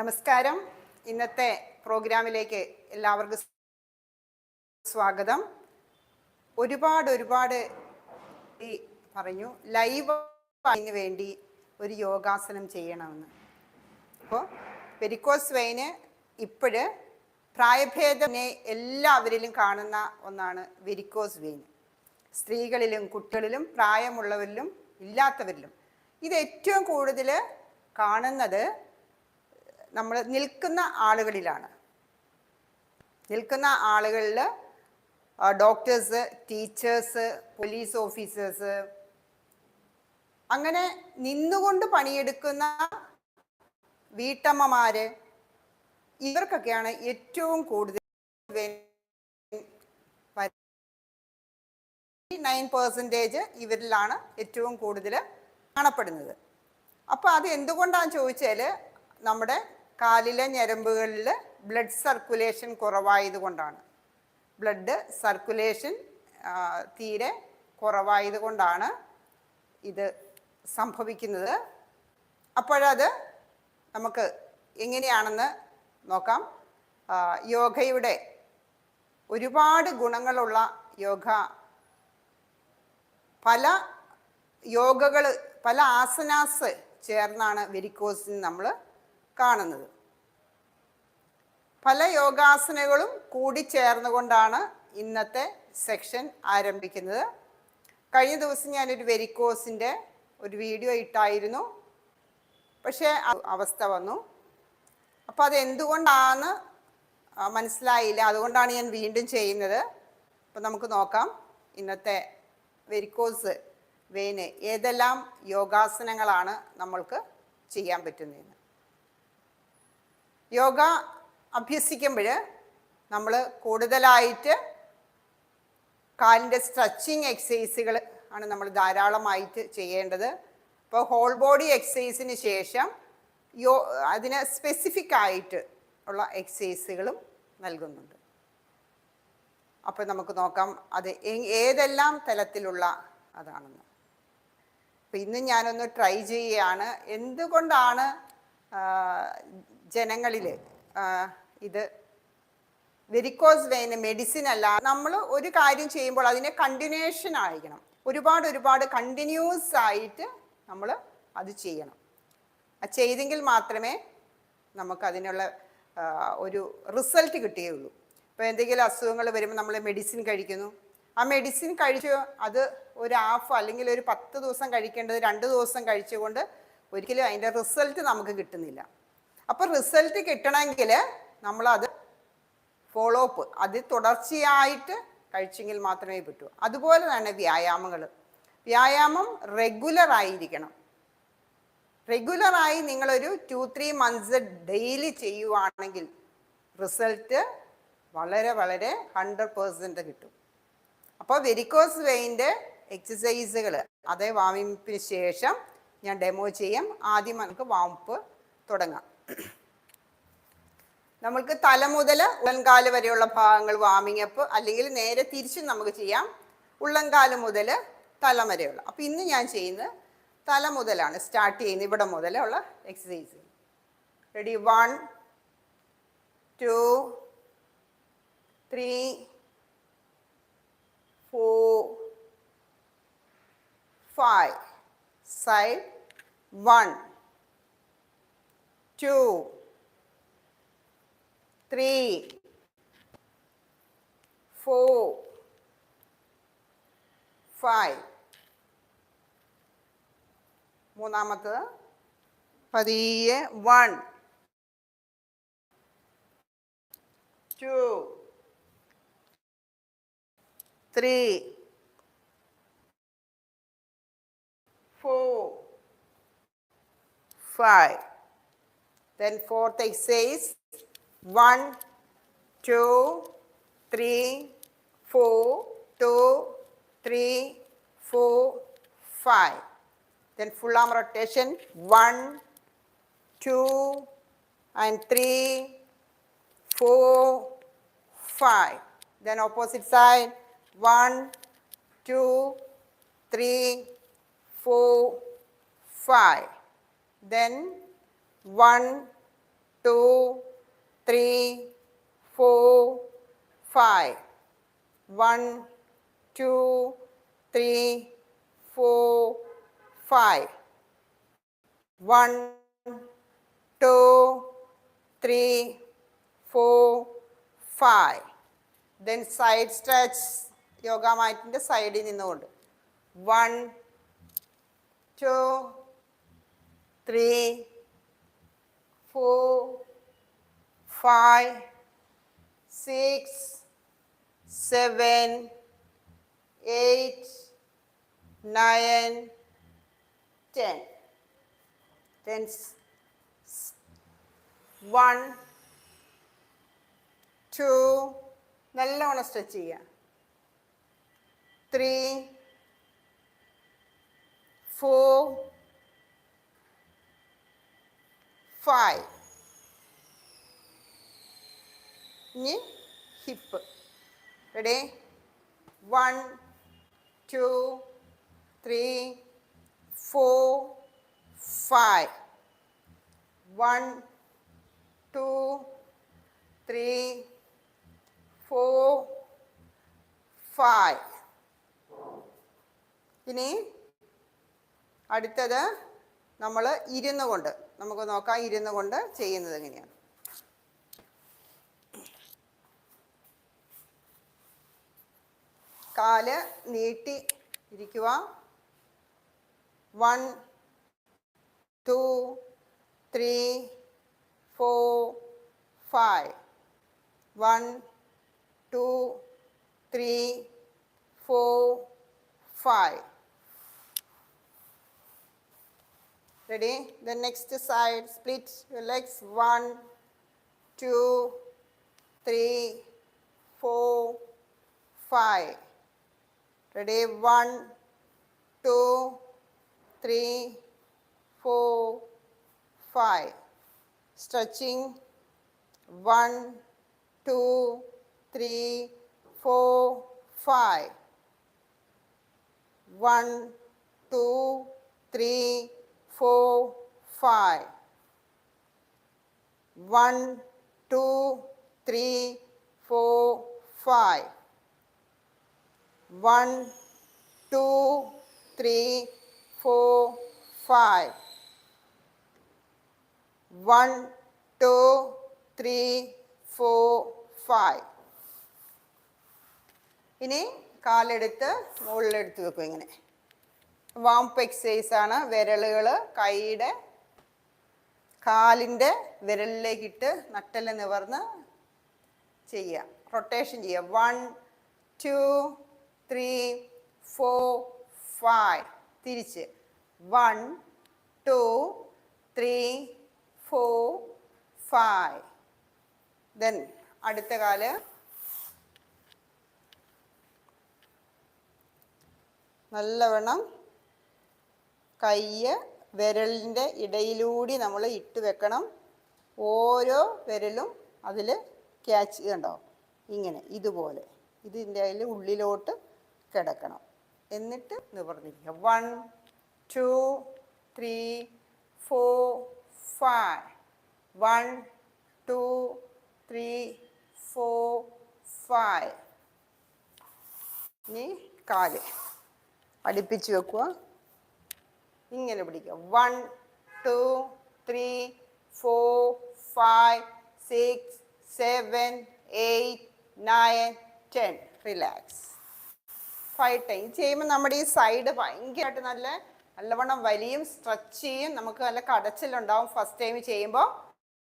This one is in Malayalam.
നമസ്കാരം. ഇന്നത്തെ പ്രോഗ്രാമിലേക്ക് എല്ലാവർക്കും സ്വാഗതം. ഒരുപാട് ഒരുപാട് പറഞ്ഞു ലൈവ് അതിന് വേണ്ടി ഒരു യോഗാസനം ചെയ്യണമെന്ന്. അപ്പോൾ വെരിക്കോസ് വെയിന് ഇപ്പോഴ് പ്രായഭേദനെ എല്ലാവരിലും കാണുന്ന ഒന്നാണ് വെരിക്കോസ് വെയിൻ സ്ത്രീകളിലും കുട്ടികളിലും പ്രായമുള്ളവരിലും ഇല്ലാത്തവരിലും. ഇത് ഏറ്റവും കൂടുതൽ കാണുന്നത് നമ്മൾ നിൽക്കുന്ന ആളുകളിലാണ്. നിൽക്കുന്ന ആളുകളിൽ ഡോക്ടേഴ്സ് ടീച്ചേഴ്സ് പോലീസ് ഓഫീസേഴ്സ് അങ്ങനെ നിന്നുകൊണ്ട് പണിയെടുക്കുന്ന വീട്ടമ്മമാര് ഇവർക്കൊക്കെയാണ് ഏറ്റവും കൂടുതൽ നയൻ പെർസെന്റേജ് ഇവരിലാണ് ഏറ്റവും കൂടുതൽ കാണപ്പെടുന്നത്. അപ്പോൾ അത് എന്തുകൊണ്ടാണെന്ന് ചോദിച്ചാൽ നമ്മുടെ കാലിലെ ഞരമ്പുകളിൽ ബ്ലഡ് സർക്കുലേഷൻ കുറവായത് കൊണ്ടാണ് ബ്ലഡ് സർക്കുലേഷൻ തീരെ കുറവായത് കൊണ്ടാണ് ഇത് സംഭവിക്കുന്നത്. അപ്പോഴത് നമുക്ക് എങ്ങനെയാണെന്ന് നോക്കാം. യോഗയുടെ ഒരുപാട് ഗുണങ്ങളുള്ള യോഗ പല യോഗകൾ പല ആസനാസ് ചേർന്നാണ് വെരിക്കോസിന് നമ്മൾ കാണുന്നത്. പല യോഗാസനകളും കൂടി ചേർന്നുകൊണ്ടാണ് ഇന്നത്തെ സെക്ഷൻ ആരംഭിക്കുന്നത്. കഴിഞ്ഞ ദിവസം ഞാനൊരു വെരിക്കോസിന്റെ ഒരു വീഡിയോ ഇട്ടായിരുന്നു. പക്ഷേ അവസ്ഥ വന്നു. അപ്പോൾ അത് എന്തുകൊണ്ടാണ് ആ, മനസ്സിലായില്ല. അതുകൊണ്ടാണ് ഞാൻ വീണ്ടും ചെയ്യുന്നത്. അപ്പം നമുക്ക് നോക്കാം. ഇന്നത്തെ വെരിക്കോസ് വെയിന് ഏതെല്ലാം യോഗാസനങ്ങളാണ് നമ്മൾക്ക് ചെയ്യാൻ പറ്റുന്നതെന്ന്. യോഗ അഭ്യസിക്കുമ്പോൾ നമ്മൾ കൂടുതലായിട്ട് കാലിന്റെ സ്ട്രെച്ചിങ് എക്സസൈസുകൾ ആണ് നമ്മൾ ധാരാളമായിട്ട് ചെയ്യേണ്ടത്. അപ്പോൾ ഹോൾ ബോഡി എക്സസൈസിന് ശേഷം യോ അതിന് സ്പെസിഫിക് ആയിട്ട് ഉള്ള എക്സസൈസുകളും നൽകുന്നുണ്ട്. അപ്പോൾ നമുക്ക് നോക്കാം അത് ഏതെല്ലാം തലത്തിലുള്ള അതാണെന്ന്. അപ്പം ഇന്ന് ഞാനൊന്ന് ട്രൈ ചെയ്യുകയാണ്. എന്തുകൊണ്ടാണ് ജനങ്ങളിൽ ഇത് വെരിക്കോസ് വെയിന് മെഡിസിൻ അല്ല. നമ്മൾ ഒരു കാര്യം ചെയ്യുമ്പോൾ അതിനെ കണ്ടിന്യൂഷൻ ആയിരിക്കണം. ഒരുപാട് ഒരുപാട് കണ്ടിന്യൂസ് ആയിട്ട് നമ്മൾ അത് ചെയ്യണം. ചെയ്തെങ്കിൽ മാത്രമേ നമുക്ക് അതിനുള്ള ഒരു റിസൾട്ട് കിട്ടുകയുള്ളൂ. ഇപ്പോൾ എന്തെങ്കിലും അസുഖങ്ങൾ വരുമ്പോൾ നമ്മൾ മെഡിസിൻ കഴിക്കുന്നു. ആ മെഡിസിൻ കഴിച്ച് അത് ഒരു ഹാഫ് അല്ലെങ്കിൽ ഒരു പത്ത് ദിവസം കഴിക്കേണ്ടത് രണ്ട് ദിവസം കഴിച്ചുകൊണ്ട് ഒരിക്കലും അതിന്റെ റിസൾട്ട് നമുക്ക് കിട്ടുന്നില്ല. അപ്പോൾ റിസൾട്ട് കിട്ടണമെങ്കിൽ നമ്മളത് ഫോളോ അപ്പ് അത് തുടർച്ചയായിട്ട് കഴിച്ചെങ്കിൽ മാത്രമേ പറ്റൂ. അതുപോലെ തന്നെ വ്യായാമങ്ങൾ വ്യായാമം റെഗുലർ ആയിരിക്കണം. റെഗുലറായി നിങ്ങളൊരു ടു ത്രീ മന്ത്സ് ഡെയിലി ചെയ്യുവാണെങ്കിൽ റിസൾട്ട് വളരെ വളരെ ഹൺഡ്രഡ് പേഴ്സന്റ് കിട്ടും. അപ്പോൾ വെരിക്കോസ് വെയിന്റെ എക്സസൈസുകൾ അതേ വാമിപ്പിന് ശേഷം ഞാൻ ഡെമോ ചെയ്യാം. ആദ്യം നമുക്ക് വാമിപ്പ് തുടങ്ങാം. നമ്മൾക്ക് തല മുതൽ ഉള്ളൻകാൽ വരെയുള്ള ഭാഗങ്ങൾ വാമിങ് അപ്പ് അല്ലെങ്കിൽ നേരെ തിരിച്ചും നമുക്ക് ചെയ്യാം. ഉള്ളൻകാൽ മുതൽ തല വരെയുള്ള. അപ്പോൾ ഇന്ന് ഞാൻ ചെയ്യുന്നത് തല മുതലാണ്. സ്റ്റാർട്ട് ചെയ്യുന്നത് ഇവിടെ മുതലുള്ള exercise ready one two three four five side one two three, four, five. മൂന്നാമത്തത് പതിയെ one two three four five Then fourth exercise, one, two, three, four, two, three, four, five. Then full arm rotation, one, two, and three, four, five. Then opposite side, one, two, three, four, five. Then one, two, three, four, five. One, two, three, four, five. One, two, three, four, five. Then side stretch യോഗ മാറ്റിന്റെ സൈഡിൽ നിന്നുകൊണ്ട് one two three four five six seven eight nine ten ten one two നല്ലവണ്ണം സ്ട്രെച്ച് ചെയ്യുക ത്രീ ഫോർ ഫൈവ് ഇനി hip. Ready? One two three four five. One two three four five. ഇനി അടുത്തത് നമ്മൾ ഇരുന്നു കൊണ്ട്. നമുക്ക് നോക്കാം ഇരുന്ന് കൊണ്ട് ചെയ്യുന്നത് എങ്ങനെയാണ്. കാൽ നീട്ടി ഇരിക്കുക. One two three four five one two three four five Ready? The next side, split your legs. One, two, three, four, five. Ready? One, two, three, four, five. Stretching. One, two, three, four, five. One, two, three, four, five. One, two, three, four, five. One, two, three, four, five. One, two, three, four, five. ഇനി കാലെടുത്ത് മുകളിലെടുത്ത് വെക്കും ഇങ്ങനെ വാംപ് എക്സസൈസ് ആണ് വിരലുകൾ കൈയുടെ കാലിന്റെ വിരലിലേക്കിട്ട് നട്ടൽ നിവർന്ന് ചെയ്യുക. റൊട്ടേഷൻ ചെയ്യുക. One two three four five തിരിച്ച്. One two three four five then അടുത്ത കാൽ. നല്ലവണ്ണം കയ്യ് വിരലിന്റെ ഇടയിലൂടി നമ്മൾ ഇട്ട് വെക്കണം. ഓരോ വിരലും അതിൽ ക്യാച്ച് കണ്ടോ? ഇങ്ങനെ ഇതുപോലെ. ഇതിന്റെ അതിൽ ഉള്ളിലോട്ട് കിടക്കണം. എന്നിട്ട് നിവർന്നിരിക്കുക. One two three four five. One two three four five. ഇനി കാൽ. അടുപ്പിച്ച് വെക്കുക. ഇങ്ങനെ പിടിക്കുക one two three four five six seven eight nine ten relax five time ചെയ്യുമ്പോൾ നമ്മുടെ ഈ സൈഡ് ഭയങ്കരമായിട്ട് നല്ല നല്ലവണ്ണം വലിയും സ്ട്രെച്ച് ചെയ്യും നമുക്ക് നല്ല കടച്ചിലുണ്ടാവും ഫസ്റ്റ് ടൈം ചെയ്യുമ്പോൾ